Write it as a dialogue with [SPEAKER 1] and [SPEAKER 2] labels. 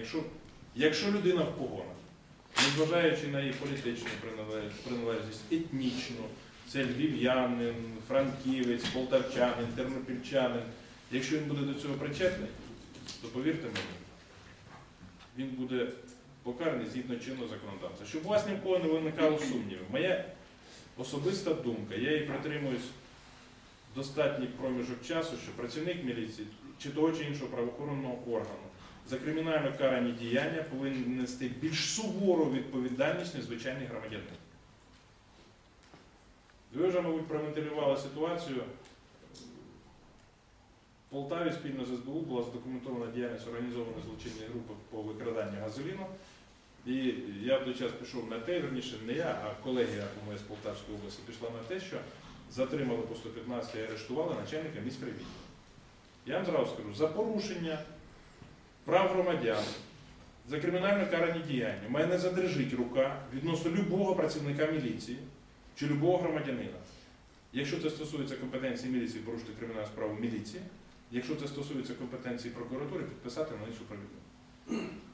[SPEAKER 1] якщо, якщо людина в погонах, незважаючи на її політичну приналежність, етнічну, це львів'янин, франківець, полтавчанин, тернопільчанин, якщо він буде до цього причетний, то повірте мені, він буде покараний згідно чинного законодавства. Щоб у вас ні не виникало сумнівів. Моя особиста думка, я її притримуюсь достатній проміжок часу, що працівник міліції чи того чи іншого правоохоронного органу за кримінально карані діяння повинен нести більш сувору відповідальність ніж звичайний громадянин. Ви вже, мабуть, провентилювали ситуацію. В Полтаві спільно з СБУ була задокументована діяльність організованої злочинної групи по викраданню газоліну. І я в той час пішов на те, верніше не я, а колегія з Полтавської області пішла на те, що затримали по 115 і арештували начальника міськрайвідділу. Я вам зразу скажу, за порушення прав громадян, за кримінально карані діяння, в мене задрижить рука відносно любого працівника міліції чи любого громадянина. Якщо це стосується компетенції міліції, порушити кримінальну справу міліції, якщо це стосується компетенції прокуратури, підписати на них супровідну. Крапка.